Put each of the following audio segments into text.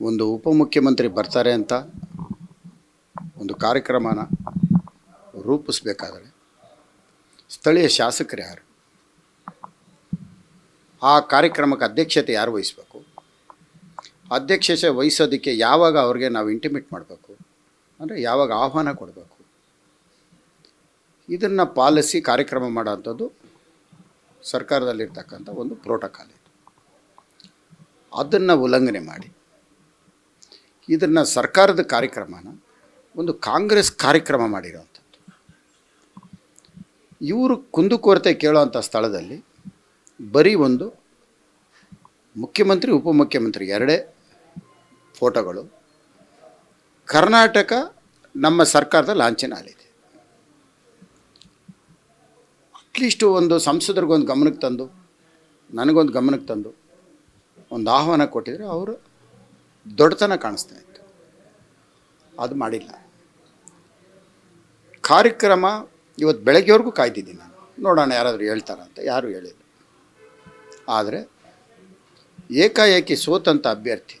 ಒಂದು ಉಪಮುಖ್ಯಮಂತ್ರಿ ಬರ್ತಾರೆ ಅಂತ ಒಂದು ಕಾರ್ಯಕ್ರಮನ ರೂಪಿಸ್ಬೇಕಾದ್ರೆ ಸ್ಥಳೀಯ ಶಾಸಕರು ಯಾರು? ಆ ಕಾರ್ಯಕ್ರಮಕ್ಕೆ ಅಧ್ಯಕ್ಷತೆ ಯಾರು ವಹಿಸಬೇಕು? ಅಧ್ಯಕ್ಷತೆ ವಹಿಸೋದಕ್ಕೆ ಯಾವಾಗ ಅವ್ರಿಗೆ ನಾವು ಇಂಟಿಮೇಟ್ ಮಾಡಬೇಕು? ಅಂದರೆ ಯಾವಾಗ ಆಹ್ವಾನ ಕೊಡಬೇಕು? ಇದನ್ನು ಪಾಲಿಸಿ ಕಾರ್ಯಕ್ರಮ ಮಾಡೋವಂಥದ್ದು ಸರ್ಕಾರದಲ್ಲಿರ್ತಕ್ಕಂಥ ಒಂದು ಪ್ರೋಟೋಕಾಲ್ ಇದು. ಅದನ್ನು ಉಲ್ಲಂಘನೆ ಮಾಡಿ. ಇದನ್ನು ಸರ್ಕಾರದ ಕಾರ್ಯಕ್ರಮನ ಒಂದು ಕಾಂಗ್ರೆಸ್ ಕಾರ್ಯಕ್ರಮ ಮಾಡಿರೋವಂಥದ್ದು. ಇವರು ಕುಂದುಕೊರತೆ ಕೇಳೋವಂಥ ಸ್ಥಳದಲ್ಲಿ ಬರೀ ಒಂದು ಮುಖ್ಯಮಂತ್ರಿ, ಉಪಮುಖ್ಯಮಂತ್ರಿ ಎರಡೇ ಫೋಟೋಗಳು. ಕರ್ನಾಟಕ ನಮ್ಮ ಸರ್ಕಾರದ ಲಾಂಛನ ಆಲಿದೆ ಅಟ್ಲೀಸ್ಟು ಒಂದು ಸಂಸದರಿಗೊಂದು ಗಮನಕ್ಕೆ ತಂದು, ನನಗೊಂದು ಗಮನಕ್ಕೆ ತಂದು ಒಂದು ಆಹ್ವಾನ ಕೊಟ್ಟಿದ್ರೆ ಅವರು ದೊಡ್ಡತನ ಕಾಣಿಸ್ತಾ ಇತ್ತು. ಅದು ಮಾಡಿಲ್ಲ. ಕಾರ್ಯಕ್ರಮ ಇವತ್ತು ಬೆಳಗ್ಗೆವರೆಗೂ ಕಾಯ್ತಿದ್ದೀನಿ ನಾನು. ನೋಡೋಣ ಯಾರಾದರೂ ಹೇಳ್ತಾರ ಅಂತ. ಯಾರೂ ಹೇಳಿಲ್ಲ. ಆದರೆ ಏಕಾಏಕಿ ಸೋತಂಥ ಅಭ್ಯರ್ಥಿ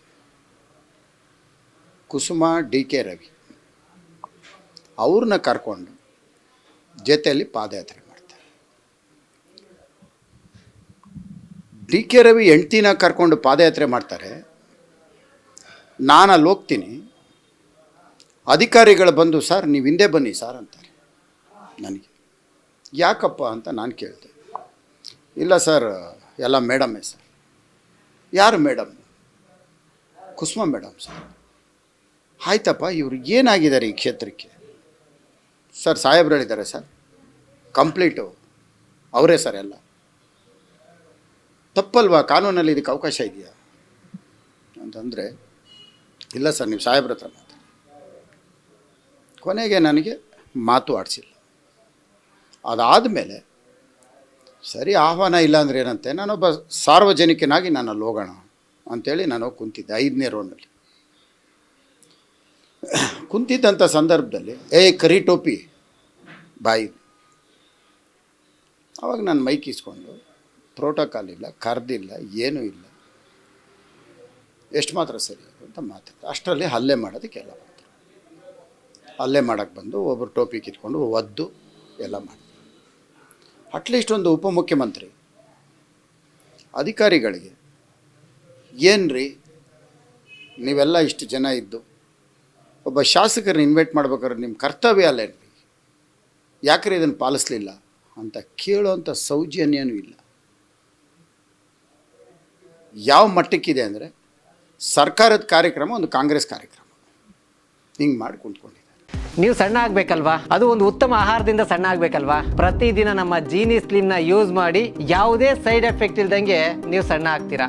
ಕುಸುಮ ಡಿ ಕೆ ರವಿ. ಅವ್ರನ್ನ ಕರ್ಕೊಂಡು ಜೊತೆಯಲ್ಲಿ ಪಾದಯಾತ್ರೆ ಮಾಡ್ತಾರೆ. ಡಿ ಕೆ ರವಿ ಹೆಂಡ್ತಿನ ಕರ್ಕೊಂಡು ಪಾದಯಾತ್ರೆ ಮಾಡ್ತಾರೆ. ನಾನು ಅಲ್ಲಿ ಹೋಗ್ತೀನಿ. ಅಧಿಕಾರಿಗಳು ಬಂದು, ಸರ್, ನೀವು ಹಿಂದೆ ಬನ್ನಿ, ಸರ್, ಅಂತಾರೆ. ನನಗೆ. ಯಾಕಪ್ಪ ಅಂತ ನಾನು ಕೇಳಿದೆ. ಇಲ್ಲ, ಸರ್, ಎಲ್ಲ ಮೇಡಮ್ಮೇ ಸರ್. ಯಾರು ಮೇಡಮ್? Kusuma madam, sir. ಆಯ್ತಪ್ಪ, ಇವರು ಏನಾಗಿದ್ದಾರೆ ಈ ಕ್ಷೇತ್ರಕ್ಕೆ? ಸರ್, ಸಾಹೇಬ್ರು ಹೇಳಿದ್ದಾರೆ, ಸರ್. ಕಂಪ್ಲೀಟು. ಅವರೇ, ಸರ್, ಎಲ್ಲ. ತಪ್ಪಲ್ವಾ? ಕಾನೂನಲ್ಲಿ ಇದಕ್ಕೆ ಅವಕಾಶ ಇದೆಯಾ? ಅಂತಂದರೆ ಇಲ್ಲ ಸರ್, ನೀವು ಸಾಹೇಬ್ರ ಹತ್ರ ಮಾತಾಡಿ ಕೊನೆಗೆ ನನಗೆ ಮಾತು ಆಡಿಸಿಲ್ಲ. ಅದಾದಮೇಲೆ ಸರಿ, ಆಹ್ವಾನ ಇಲ್ಲ ಅಂದರೆ ಏನಂತೆ, ನಾನೊಬ್ಬ ಸಾರ್ವಜನಿಕನಾಗಿ ನಾನು ಅಲ್ಲಿ ಹೋಗೋಣ ಅಂಥೇಳಿ ನಾನು ಕುಂತಿದ್ದೆ ಐದನೇ ರೋನಲ್ಲಿ ಕುಂತಿದ್ದಂಥ ಸಂದರ್ಭದಲ್ಲಿ, ಏ, ಕರಿ ಟೋಪಿ, ಬಾಯಿ. ಅವಾಗ ನಾನು ಮೈಕ್ ಇಸ್ಕೊಂಡು, ಪ್ರೋಟೋಕಾಲ್ ಇಲ್ಲ, ಕರೆದಿಲ್ಲ, ಏನೂ ಇಲ್ಲ. ಎಷ್ಟು ಮಾತ್ರ ಸರಿ ಅಂತ ಮಾತಾಡ್ತಾರೆ. ಅಷ್ಟರಲ್ಲಿ ಹಲ್ಲೆ ಮಾಡೋದಕ್ಕೆ ಎಲ್ಲ ಬಂತು. ಹಲ್ಲೆ ಮಾಡೋಕ್ಕೆ ಬಂದು ಒಬ್ಬರು ಟೋಪಿ ಕಿತ್ಕೊಂಡು ಒದ್ದು ಎಲ್ಲ ಮಾಡ್ತಾರೆ. ಅಟ್ಲೀಸ್ಟ್ ಒಂದು ಉಪಮುಖ್ಯಮಂತ್ರಿ, ಅಧಿಕಾರಿಗಳಿಗೆ ಏನು ರೀ ನೀವೆಲ್ಲ ಇಷ್ಟು ಜನ ಇದ್ದು, ಒಬ್ಬ ಶಾಸಕರನ್ನ ಇನ್ವೈಟ್ ಮಾಡ್ಬೇಕಾದ್ರೆ ನಿಮ್ಮ ಕರ್ತವ್ಯ ಅಲ್ಲ ರೀ ಯಾಕ್ರಿ ಇದನ್ನು ಪಾಲಿಸ್ಲಿಲ್ಲ ಅಂತ ಕೇಳೋವಂಥ ಸೌಜನ್ಯನೂ ಇಲ್ಲ. ಯಾವ ಮಟ್ಟಕ್ಕಿದೆ ಅಂದರೆ ಸರ್ಕಾರದ ಕಾರ್ಯಕ್ರಮ, ಒಂದು ಕಾಂಗ್ರೆಸ್ ಕಾರ್ಯಕ್ರಮ. ಹಿಂಗೆ ಮಾಡಿ ನೀವು ಸಣ್ಣ ಆಗ್ಬೇಕಲ್ವಾ? ಅದು ಒಂದು ಉತ್ತಮ ಆಹಾರದಿಂದ ಸಣ್ಣ ಆಗ್ಬೇಕಲ್ವಾ? ಪ್ರತಿದಿನ ನಮ್ಮ ಜೀನಿ ಸ್ಲಿಮ್ನ ಯೂಸ್ ಮಾಡಿ ಯಾವುದೇ ಸೈಡ್ ಎಫೆಕ್ಟ್ ಇಲ್ದಂಗೆ ನೀವು ಸಣ್ಣ ಆಗ್ತೀರಾ?